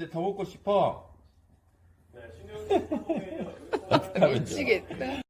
먹었는데 더 먹고 싶어. 네, 좋아. 미치겠다.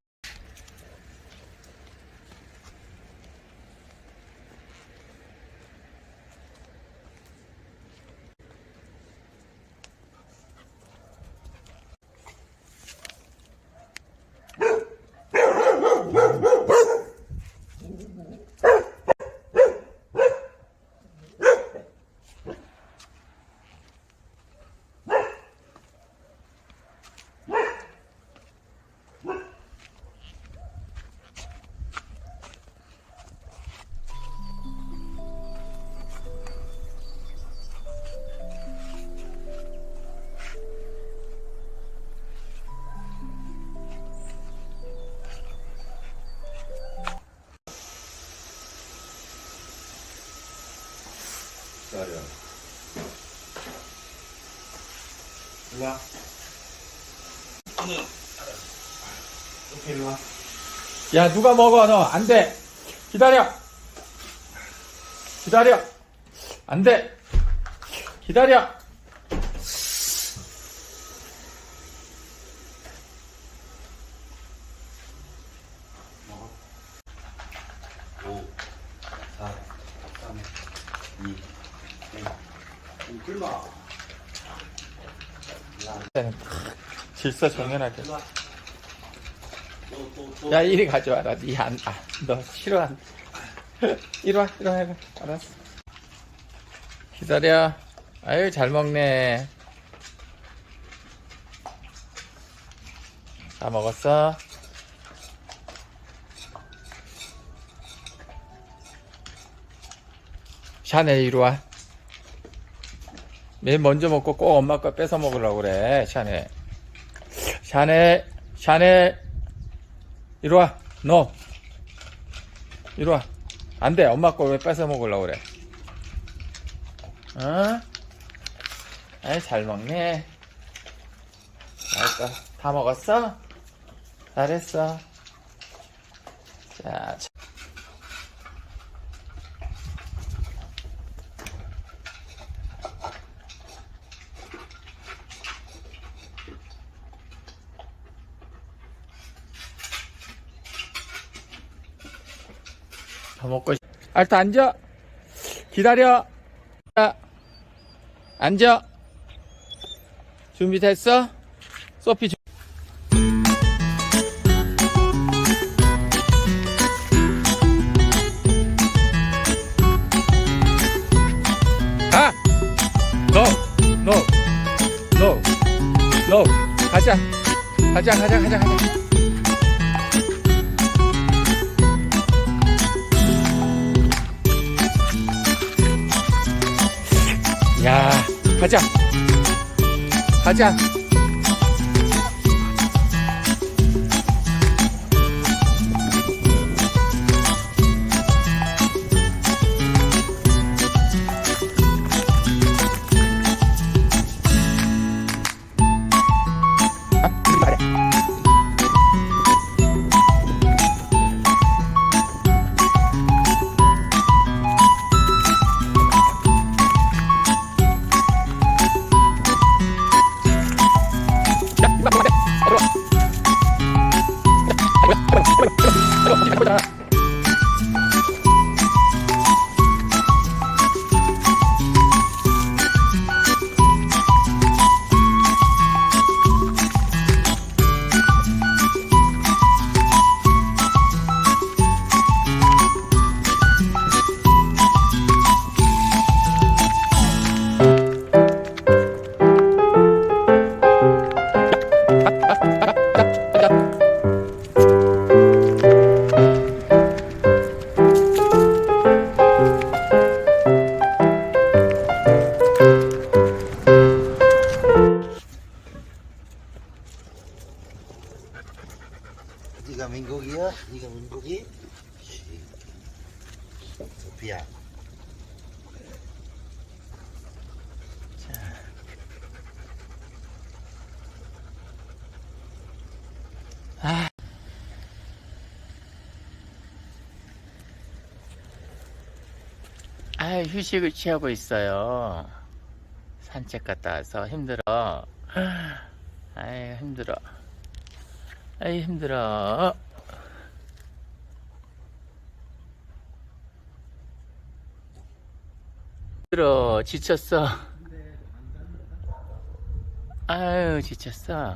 일로 와. 이렇게 일로 와. 야, 누가 먹어, 너. 안 돼. 기다려. 기다려. 안 돼. 기다려. 먹어. 5, 4, 3, 2, 1. 좀 끓마. 때는 질서 정연하게. 야, 이리 가져와라. 니 안, 아, 너 싫어한. 이리 와, 이리 와, 이리 와. 알았어. 기다려. 아유, 잘 먹네. 다 먹었어? 샤넬 이리 와. 맨 먼저 먹고 꼭 엄마 거 뺏어 먹으려고 그래, 샤넬. 샤넬, 샤넬. 이리 와, 너. 이리 와. 안 돼, 엄마 거 왜 뺏어 먹으려고 그래. 어? 아이, 잘 먹네. 알았어. 다 먹었어? 잘했어. 자, 자. 더 먹고 싶... 알타 앉아 기다려 자, 앉아 준비됐어? 소피 준... 가! 너! 너! 너! 너! 가자 가자 가자 가자 가자 가자. 가자. 민국이야? 네가 민국이? 소피야. 아, 휴식을 취하고 있어요. 산책 갔다 와서 힘들어. 아이, 힘들어. 아이, 힘들어. 힘들어. 지쳤어. 아유, 지쳤어.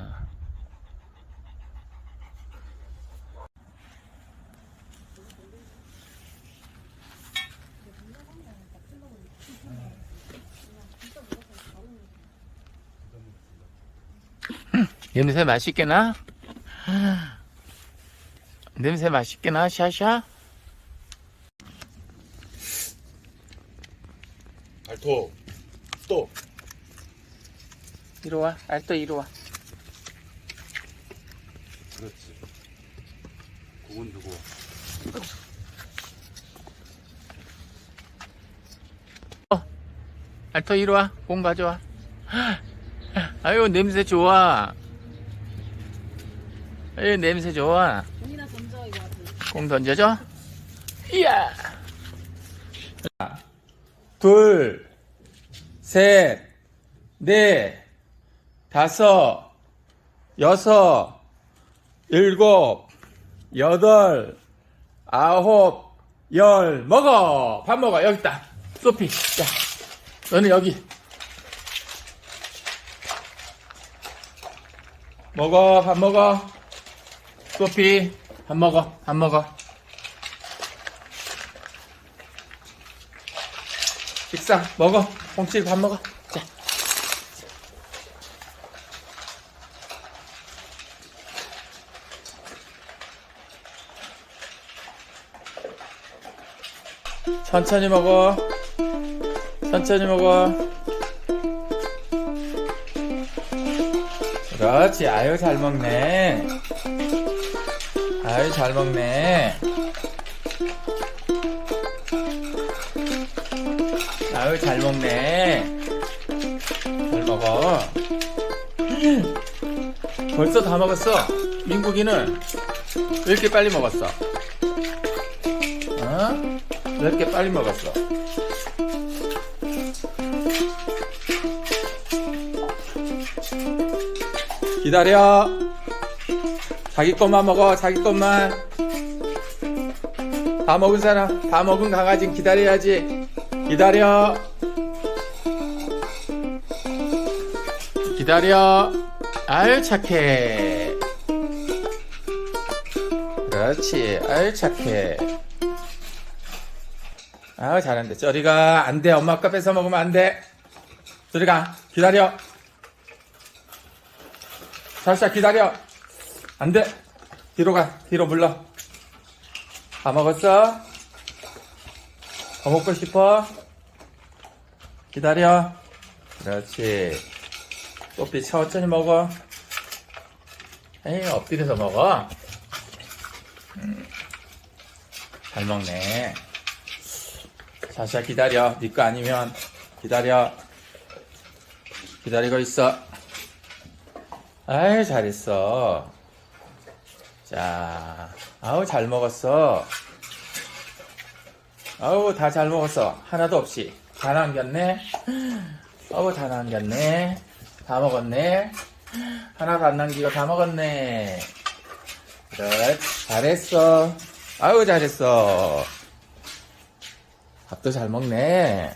냄새 맛있게 나? 냄새 맛있게 나, 샤샤? 알토. 또. 이리 와, 알또 이리 와. 그렇지. 그건 누구? 알또 이리 와, 공 가져와. 아유, 냄새 좋아. 아유, 냄새 좋아. 공이나 던져 이거 같은. 공 던져줘. 이야. 하나, 둘, 셋, 넷, 다섯, 여섯, 일곱, 여덟, 아홉, 열. 먹어. 밥 먹어. 여기 있다. 소피. 자, 너는 여기. 먹어. 밥 먹어. 소피. 밥 먹어. 밥 먹어. 식사 먹어. 홍치 밥 먹어. 자. 천천히 먹어. 천천히 먹어. 그렇지. 아유, 잘 먹네. 아유, 잘 먹네. 아유, 잘 먹네. 잘 먹어. 벌써 다 먹었어. 민국이는 왜 이렇게 빨리 먹었어? 어? 왜 이렇게 빨리 먹었어? 기다려. 자기 것만 먹어, 자기 것만. 다 먹은 사람, 다 먹은 강아지 기다려야지. 기다려. 기다려. 아유, 착해. 그렇지. 아유, 착해. 아유, 잘한다. 저리가. 안 돼. 엄마 아까 뺏어 먹으면 안 돼. 저리가. 기다려. 살짝 기다려. 안 돼. 뒤로 가. 뒤로 물러. 다 먹었어? 더 먹고 싶어? 기다려. 그렇지. 또삐 천천히 먹어. 에이, 엎드려서 먹어. 음, 잘 먹네. 자샤 기다려. 네거 아니면 기다려. 기다리고 있어. 아이, 잘했어. 자, 아우, 잘 먹었어. 아우, 다 잘 먹었어. 하나도 없이. 다 남겼네. 아우, 다 남겼네. 다 먹었네. 하나도 안 남기고 다 먹었네. 그래, 잘했어. 아우, 잘했어. 밥도 잘 먹네.